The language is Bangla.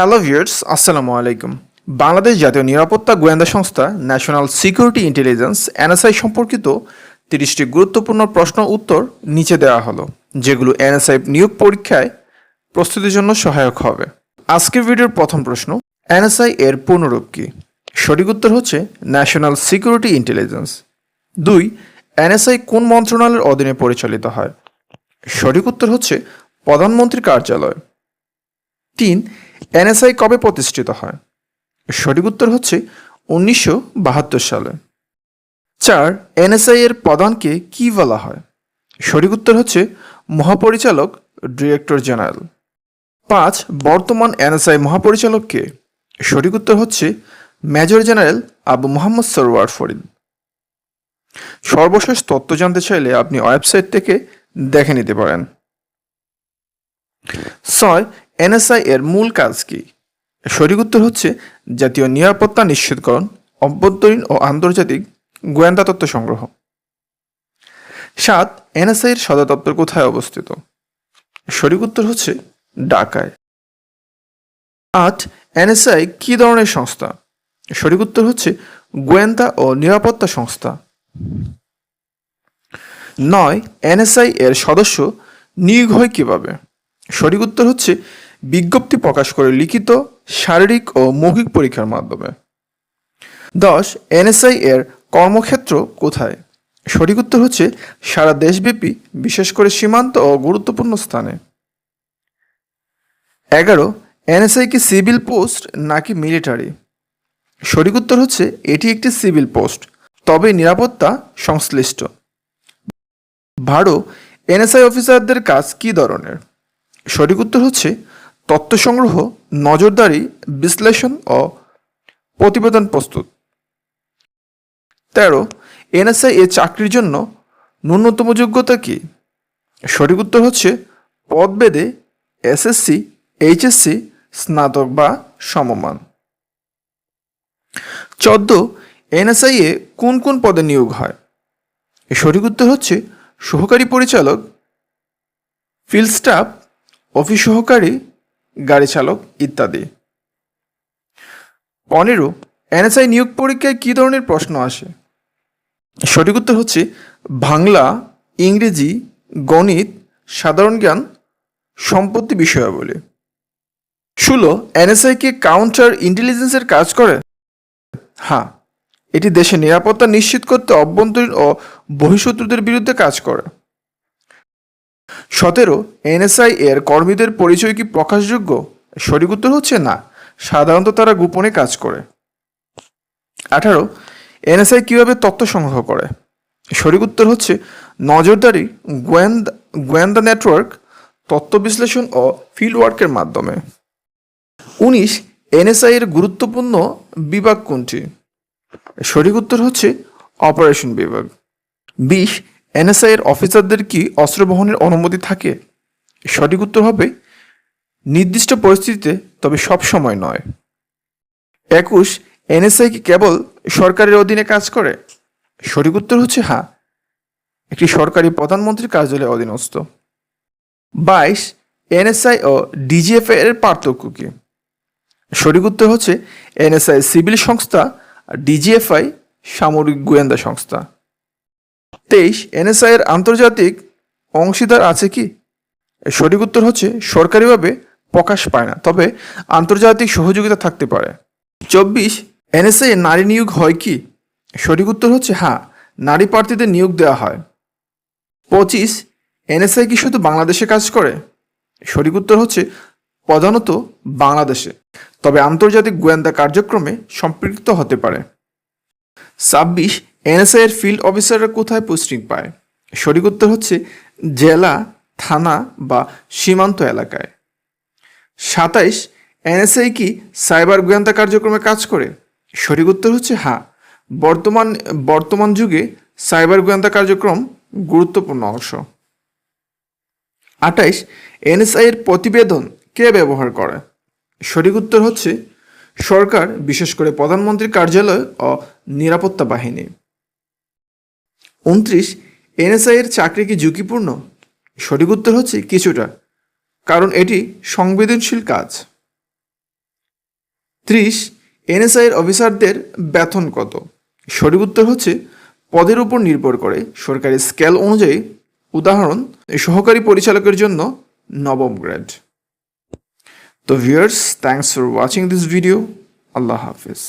হ্যালো ভিউয়ার্স আসসালামু আলাইকুম বাংলাদেশ জাতীয় নিরাপত্তা গোয়েন্দা সংস্থা ন্যাশনাল সিকিউরিটি ইন্টেলিজেন্স এনএসআই সম্পর্কিত তিরিশটি গুরুত্বপূর্ণ প্রশ্ন উত্তর নিচে দেওয়া হলো, যেগুলো এনএসআই নিয়োগ পরীক্ষায় প্রস্তুতির জন্য সহায়ক হবে। আজকের ভিডিওর প্রথম প্রশ্ন এনএসআই এর পূর্ণরূপ কি? সঠিক উত্তর হচ্ছে ন্যাশনাল সিকিউরিটি ইন্টেলিজেন্স দুই এনএসআই কোন মন্ত্রণালয়ের অধীনে পরিচালিত হয়? সঠিক উত্তর হচ্ছে প্রধানমন্ত্রীর কার্যালয়। তিন এনএসআই কবে প্রতিষ্ঠিত হয়? সঠিক উত্তর হচ্ছে উনিশশো বাহাত্তর সালে। চার, এনএসআই এর প্রধানকে কি বলা হয়? সঠিক উত্তর হচ্ছে মহাপরিচালক, ডিরেক্টর জেনারেল। পাঁচ, বর্তমান এনএসআই মহাপরিচালক কে? সঠিক উত্তর হচ্ছে মেজর জেনারেল আবু মোহাম্মদ সরওয়ার ফরিদ। সর্বশেষ তথ্য জানতে চাইলে আপনি ওয়েবসাইট থেকে দেখে নিতে পারেন। ছয় এনএসআই এর মূল কাজ কি? সঠিক উত্তর হচ্ছে জাতীয় নিরাপত্তা নিশ্চিতকরণ, অভ্যন্তরীণ ও আন্তর্জাতিক গোয়েন্দা তথ্য সংগ্রহ। সাত, এনএসআই এর সদর দপ্তর কোথায় অবস্থিত? সঠিক উত্তর হচ্ছে ঢাকায়। আট, এনএসআই কি ধরনের সংস্থা? সঠিক উত্তর হচ্ছে গোয়েন্দা ও নিরাপত্তা সংস্থা। নয়, এনএসআই এর সদস্য নিয়োগ হয় কীভাবে? সঠিক উত্তর হচ্ছে বিজ্ঞপ্তি প্রকাশ করে লিখিত শারীরিক ও মৌখিক পরীক্ষার মাধ্যমে। দশ, এনএসআই এর কর্মক্ষেত্র কোথায়? সঠিক উত্তর হচ্ছে সারা দেশব্যাপী, বিশেষ করে সীমান্ত ও গুরুত্বপূর্ণ স্থানে। এগারো, এনএসআই কি সিভিল পোস্ট নাকি মিলিটারি? সঠিক উত্তর হচ্ছে এটি একটি সিভিল পোস্ট, তবে নিরাপত্তা সংশ্লিষ্ট। বারো, এনএসআই অফিসারদের কাজ কী ধরনের? সঠিক উত্তর হচ্ছে তথ্য সংগ্রহ নজরদারি, বিশ্লেষণ ও প্রতিবেদন প্রস্তুত। তেরো, এনএসআই এ চাকরির জন্য ন্যূনতম যোগ্যতা কি? সঠিক উত্তর হচ্ছে পদবেদে এসএসসি, এইচএসসি, স্নাতক বা সমমান। চোদ্দ, এনএসআই এ কোন কোন পদে নিয়োগ হয়? সঠিক উত্তর হচ্ছে সহকারী পরিচালক, ফিল্ড স্টাফ, অফিস সহকারী গাড়ি চালক ইত্যাদি। পনেরো এনএসআই নিয়োগ পরীক্ষায় কী ধরনের প্রশ্ন আসে? সঠিক উত্তর হচ্ছে, বাংলা, ইংরেজি, গণিত, সাধারণ জ্ঞান, সম্পত্তি বিষয়াবলী। ষোলো এনএসআই কি কাউন্টার ইন্টেলিজেন্সের কাজ করে? হ্যাঁ এটি দেশের নিরাপত্তা নিশ্চিত করতে অভ্যন্তরীণ ও বহিঃশত্রুদের বিরুদ্ধে কাজ করে। সতেরো, এনএসআই এর কর্মীদের পরিচয় কি প্রকাশযোগ্য? সঠিক উত্তর হচ্ছে না। সাধারণত তারা গোপনে কাজ করে। আঠারো, এনএসআই কীভাবে তথ্য সংগ্রহ করে? সঠিক উত্তর হচ্ছে নজরদারি, গোয়েন্দা গোয়েন্দা নেটওয়ার্ক, তথ্য বিশ্লেষণ ও ফিল্ড ওয়ার্কের মাধ্যমে। উনিশ, এনএসআই এর গুরুত্বপূর্ণ বিভাগ কোনটি? সঠিক উত্তর হচ্ছে অপারেশন বিভাগ। বিশ এনএসআই এর অফিসারদের কি অস্ত্র বহনের অনুমতি থাকে? সঠিক উত্তর হবে, নির্দিষ্ট পরিস্থিতিতে, তবে সব সময় নয়। একুশ, এনএসআই কি কেবল সরকারের অধীনে কাজ করে? সঠিক উত্তর হচ্ছে হ্যাঁ। একটি সরকারি প্রধানমন্ত্রীর কার্যালয়ের অধীনস্থ। বাইশ, এনএসআই ও ডিজিএফ এর পার্থক্য কি? সঠিক উত্তর হচ্ছে, এনএসআই সিভিল সংস্থা আর ডিজিএফআই সামরিক গোয়েন্দা সংস্থা। তেইশ, এনএসআই এর আন্তর্জাতিক অংশীদার আছে কি? সঠিক উত্তর হচ্ছে সরকারিভাবে প্রকাশ পায় না, তবে আন্তর্জাতিক সহযোগিতা থাকতে পারে। চব্বিশ, এনএসআই নারী নিয়োগ হয় কি? সঠিক উত্তর হচ্ছে হ্যাঁ নারী প্রার্থীদের নিয়োগ দেওয়া হয়। পঁচিশ, এনএসআই কি শুধু বাংলাদেশে কাজ করে? সঠিক উত্তর হচ্ছে প্রধানত বাংলাদেশে, তবে আন্তর্জাতিক গোয়েন্দা কার্যক্রমে সম্পৃক্ত হতে পারে। ছাব্বিশ এনএসআই এর ফিল্ড অফিসাররা কোথায় পোস্টিং পায়? সঠিক উত্তর হচ্ছে জেলা, থানা বা সীমান্ত এলাকায়। সাতাইশ, এনএসআই কি সাইবার গোয়েন্দা কার্যক্রমে কাজ করে? সঠিক উত্তর হচ্ছে হ্যাঁ। বর্তমান বর্তমান যুগে সাইবার গোয়েন্দা কার্যক্রম গুরুত্বপূর্ণ অংশ। আঠাইশ এনএসআই এর প্রতিবেদন কে ব্যবহার করে? সঠিক উত্তর হচ্ছে সরকার, বিশেষ করে প্রধানমন্ত্রীর কার্যালয় ও নিরাপত্তা বাহিনী। উনত্রিশ, এনএসআই এর চাকরি কি ঝুঁকিপূর্ণ? সঠিক উত্তর হচ্ছে কিছুটা, কারণ এটি সংবেদনশীল কাজ। ত্রিশ এনএসআইয়ের অফিসারদের বেতন কত? সঠিক উত্তর হচ্ছে পদের উপর নির্ভর করে। সরকারি স্কেল অনুযায়ী, উদাহরণ, সহকারী পরিচালকের জন্য নবম গ্রেড। তো viewers thanks for watching this video Allah Hafiz.